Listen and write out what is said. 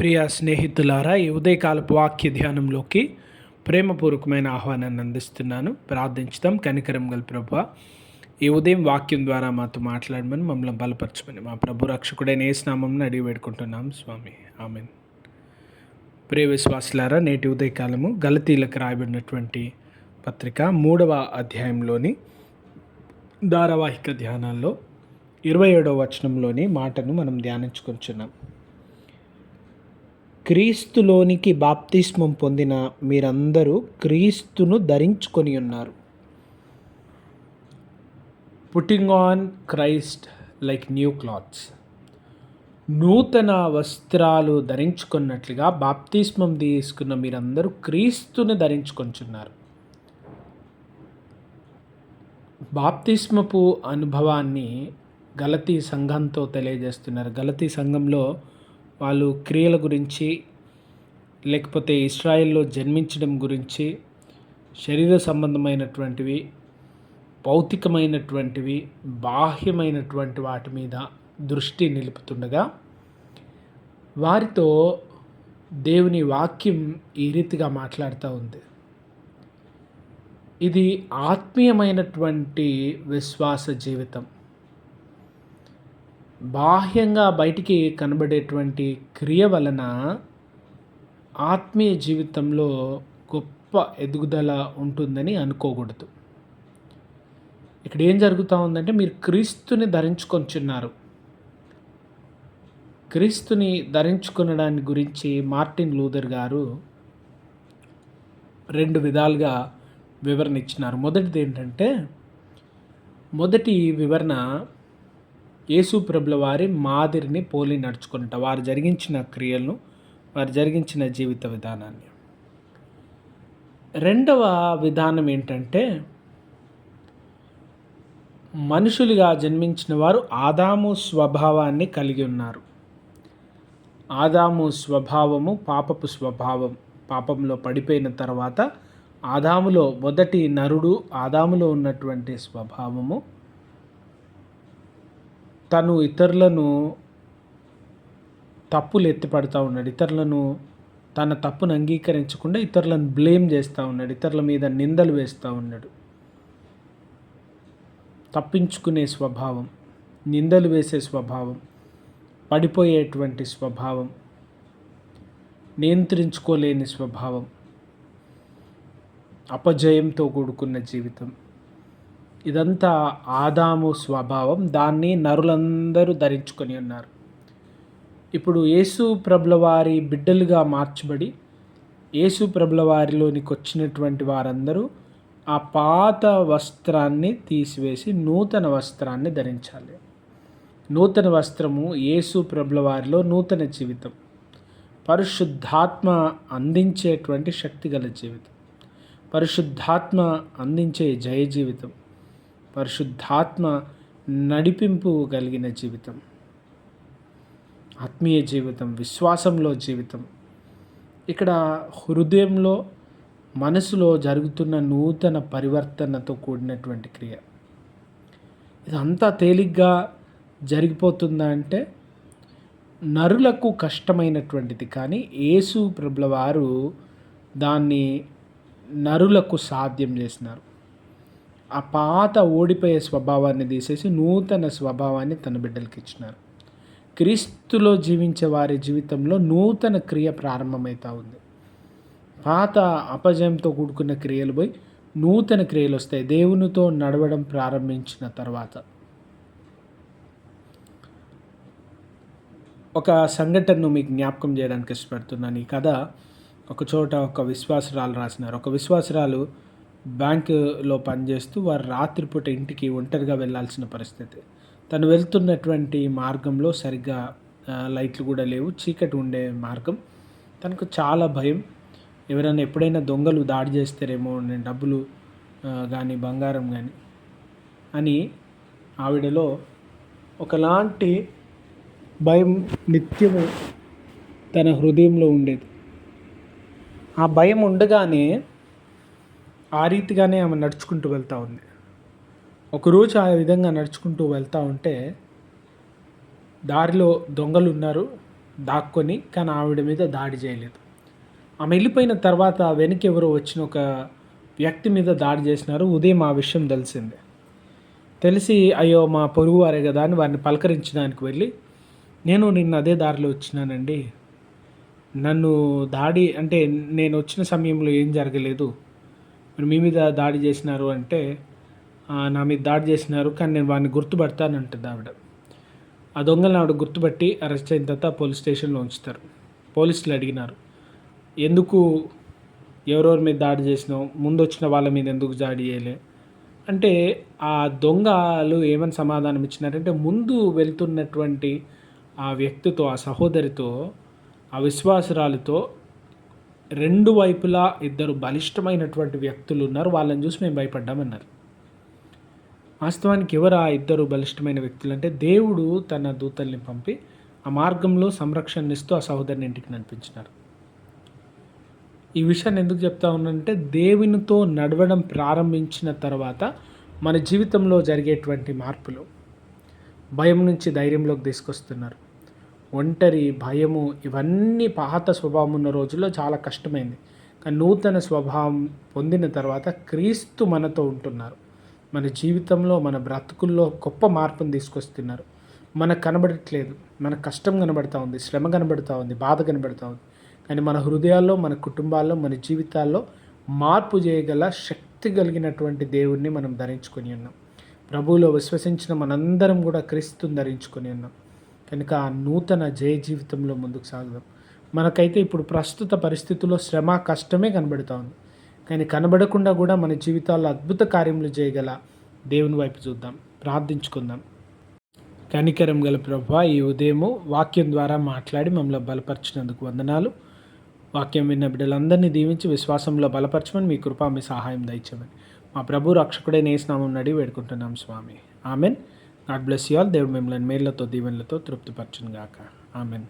ప్రియ స్నేహితులారా ఈ ఉదయకాలపు వాక్య ధ్యానంలోకి ప్రేమపూర్వకమైన ఆహ్వానాన్ని అందిస్తున్నాను. ప్రార్థించుదాం. కనికరం గల ప్రభు ఈ ఉదయం వాక్యం ద్వారా మాతో మాట్లాడమని మమ్మల్ని బలపరచమని మా ప్రభు రక్షకుడైన ఏ స్నామం అడిగి వేడుకుంటున్నాం. స్వామి ఆమెన్. ప్రియ విశ్వాసులారా నేటి ఉదయకాలము గలతీలకు రాయబడినటువంటి పత్రిక మూడవ అధ్యాయంలోని ధారావాహిక ధ్యానాల్లో ఇరవై ఏడవ వచనంలోని మాటను మనం ధ్యానించుకుంటున్నాం క్రీస్తులోనికి బాప్తిస్మం పొందిన మీరందరూ క్రీస్తును ధరించుకొని ఉన్నారు. Putting on Christ like new clothes నూతన వస్త్రాలు ధరించుకున్నట్లుగా బాప్తిస్మం తీసుకున్న మీరందరూ క్రీస్తుని ధరించుకొంచున్నారు. బాప్తిస్మపు అనుభవాన్ని గలతీ సంఘంతో తెలియజేస్తున్నారు. గలతీ సంఘంలో వాళ్ళు క్రియల గురించి లేకపోతే ఇస్రాయిల్లో జన్మించడం గురించి శరీర సంబంధమైనటువంటివి భౌతికమైనటువంటివి బాహ్యమైనటువంటి వాటి మీద దృష్టి నిలుపుతుండగా వారితో దేవుని వాక్యం ఈ రీతిగా మాట్లాడుతూ ఉంది. ఇది ఆత్మీయమైనటువంటి విశ్వాస జీవితం. బాహ్యంగా బయటికి కనబడేటువంటి క్రియ వలన ఆత్మీయ జీవితంలో గొప్ప ఎదుగుదల ఉంటుందని అనుకోకూడదు. ఇక్కడ ఏం జరుగుతూ ఉందంటే మీరు క్రీస్తుని ధరించుకొంచున్నారు క్రీస్తుని ధరించుకునడాన్ని గురించి మార్టిన్ లూథర్ గారు రెండు విధాలుగా వివరణ ఇచ్చినారు. మొదటిది ఏంటంటే మొదటి వివరణ యేసు ప్రభుల వారి మాదిరిని పోలి నడుచుకుంట వారు జరిగించిన క్రియలను వారు జరిగించిన జీవిత విధానాన్ని. రెండవ విధానం ఏంటంటే మనుషులుగా జన్మించిన వారు ఆదాము స్వభావాన్ని కలిగి ఉన్నారు. ఆదాము స్వభావము పాపపు స్వభావం. పాపంలో పడిపోయిన తర్వాత ఆదాములో మొదటి నరుడు ఆదాములో ఉన్నటువంటి స్వభావము తను ఇతరులను తప్పులు ఎత్తిపడుతూ ఉన్నాడు. ఇతరులను తన తప్పును అంగీకరించకుండా ఇతరులను బ్లేమ్ చేస్తూ ఉన్నాడు. ఇతరుల మీద నిందలు వేస్తూ ఉన్నాడు. తప్పించుకునే స్వభావం నిందలు వేసే స్వభావం పడిపోయేటువంటి స్వభావం నియంత్రించుకోలేని స్వభావం అపజయంతో కూడుకున్న జీవితం. ఇదంతా ఆదాము స్వభావం. దాన్ని నరులందరూ ధరించుకొని ఉన్నారు. ఇప్పుడు యేసు ప్రభుల వారి బిడ్డలుగా మార్చబడి యేసు ప్రభుల వారిలోనికి వచ్చినటువంటి వారందరూ ఆ పాత వస్త్రాన్ని తీసివేసి నూతన వస్త్రాన్ని ధరించాలి. నూతన వస్త్రము యేసు ప్రభుల వారిలో నూతన జీవితం. పరిశుద్ధాత్మ అందించేటువంటి శక్తి గల జీవితం. పరిశుద్ధాత్మ అందించే జయ జీవితం. పరిశుద్ధాత్మ నడిపింపు కలిగిన జీవితం. ఆత్మీయ జీవితం విశ్వాసంలో జీవితం. ఇక్కడ హృదయంలో మనసులో జరుగుతున్న నూతన పరివర్తనతో కూడినటువంటి క్రియ. ఇదంతా తేలిగ్గా జరిగిపోతుందా అంటే నరులకు కష్టమైనటువంటిది కానీ యేసు ప్రభుల వారు దాన్ని నరులకు సాధ్యం చేసినారు. ఆ పాత ఓడిపోయే స్వభావాన్ని తీసేసి నూతన స్వభావాన్ని తన బిడ్డలకి ఇచ్చినారు. క్రీస్తులో జీవించే వారి జీవితంలో నూతన క్రియ ప్రారంభమవుతూ ఉంది. పాత అపజయంతో కూడుకున్న క్రియలు పోయి నూతన క్రియలు వస్తాయి. దేవునితో నడవడం ప్రారంభించిన తర్వాత. ఒక సంఘటనను మీకు జ్ఞాపకం చేయడానికి ఇష్టపడుతున్నాను. ఈ కథ ఒక చోట ఒక విశ్వాసరాలు రాసినారు. ఒక విశ్వాసరాలు బ్యాంకులో పనిచేస్తూ వారు రాత్రిపూట ఇంటికి ఒంటరిగా వెళ్ళాల్సిన పరిస్థితి. తను వెళ్తున్నటువంటి మార్గంలో సరిగ్గా లైట్లు కూడా లేవు. చీకటి ఉండే మార్గం. తనకు చాలా భయం. ఎవరైనా ఎప్పుడైనా దొంగలు దాడి చేస్తారేమో నేను డబ్బులు కానీ బంగారం కానీ అని ఆవిడలో ఒకలాంటి భయం నిత్యము తన హృదయంలో ఉండేది. ఆ భయం ఉండగానే ఆ రీతిగానే ఆమె నడుచుకుంటూ వెళ్తూ ఉంది. ఒకరోజు ఆ విధంగా నడుచుకుంటూ వెళ్తూ ఉంటే దారిలో దొంగలు ఉన్నారు దాక్కొని కానీ ఆవిడ మీద దాడి చేయలేదు. ఆమె వెళ్ళిపోయిన తర్వాత వెనక్కి ఎవరో వచ్చిన ఒక వ్యక్తి మీద దాడి చేసినారు. ఉదయం ఆ విషయం తెలిసిందే. తెలిసి అయ్యో మా పొరుగు వారే కదా అని వారిని పలకరించడానికి వెళ్ళి నేను నిన్న అదే దారిలో వచ్చినానండి. నన్ను దాడి అంటే నేను వచ్చిన సమయంలో ఏం జరగలేదు. మరి మీ మీద దాడి చేసినారు అంటే నా మీద దాడి చేసినారు కానీ నేను వాడిని గుర్తుపడతానంటుంది ఆవిడ. ఆ దొంగలను ఆవిడ గుర్తుపట్టి అరెస్ట్ అయిన తర్వాత పోలీస్ స్టేషన్లో ఉంచుతారు. పోలీసులు అడిగినారు ఎందుకు ఎవరెవరి మీద దాడి చేసినావు? ముందు వచ్చిన వాళ్ళ మీద ఎందుకు దాడి చేయలే? అంటే ఆ దొంగలు ఏమని సమాధానం ఇచ్చినారంటే ముందు వెళ్తున్నటువంటి ఆ వ్యక్తితో ఆ సహోదరితో ఆ విశ్వాసరాలతో రెండు వైపులా ఇద్దరు బలిష్టమైనటువంటి వ్యక్తులు ఉన్నారు. వాళ్ళని చూసి మేము భయపడ్డామన్నారు. వాస్తవానికి ఎవరు ఆ ఇద్దరు బలిష్టమైన వ్యక్తులు అంటే దేవుడు తన దూతల్ని పంపి ఆ మార్గంలో సంరక్షణనిస్తూ ఆ సహోదరిని ఇంటికి నడిపించినారు. ఈ విషయాన్ని ఎందుకు చెప్తా ఉన్నానంటే దేవునితో నడవడం ప్రారంభించిన తర్వాత మన జీవితంలో జరిగేటువంటి మార్పులు భయం నుంచి ధైర్యంలోకి తీసుకొస్తున్నారు. ఒంటరి భయము ఇవన్నీ పాత స్వభావం ఉన్న రోజుల్లో చాలా కష్టమైంది. కానీ నూతన స్వభావం పొందిన తర్వాత క్రీస్తు మనతో ఉంటున్నారు. మన జీవితంలో మన బ్రతుకుల్లో గొప్ప మార్పును తీసుకొస్తున్నారు. మనకు కనబడట్లేదు. మన కష్టం కనబడతా ఉంది శ్రమ కనబడతా ఉంది బాధ కనబడతా ఉంది. కానీ మన హృదయాల్లో మన కుటుంబాల్లో మన జీవితాల్లో మార్పు చేయగల శక్తి కలిగినటువంటి దేవుణ్ణి మనం ధరించుకొని ఉన్నాం. ప్రభువులో విశ్వసించిన మనందరం కూడా క్రీస్తుని ధరించుకొని ఉన్నాం. కనుక ఆ నూతన జయ జీవితంలో ముందుకు సాగుదాం. మనకైతే ఇప్పుడు ప్రస్తుత పరిస్థితుల్లో శ్రమ కష్టమే కనబడుతూ ఉంది. కానీ కనబడకుండా కూడా మన జీవితాల్లో అద్భుత కార్యములు చేయగల దేవుని వైపు చూద్దాం. ప్రార్థించుకుందాం. కనికరం గల ప్రభా ఈ ఉదయము వాక్యం ద్వారా మాట్లాడి మమ్మల్ని బలపరిచినందుకు వందనాలు. వాక్యం విన్న బిడ్డలందరినీ దీవించి విశ్వాసంలో బలపరచమని మీ కృపా మీ సహాయం దయచమని మా ప్రభు రక్షకుడే నేస్నామం నడి వేడుకుంటున్నాం స్వామి. Amen. God bless you all దేవుడు మిమ్మల్ని మేళ్ళతో దీవెనలతో తృప్తిపరచును గాక ఆమెన్.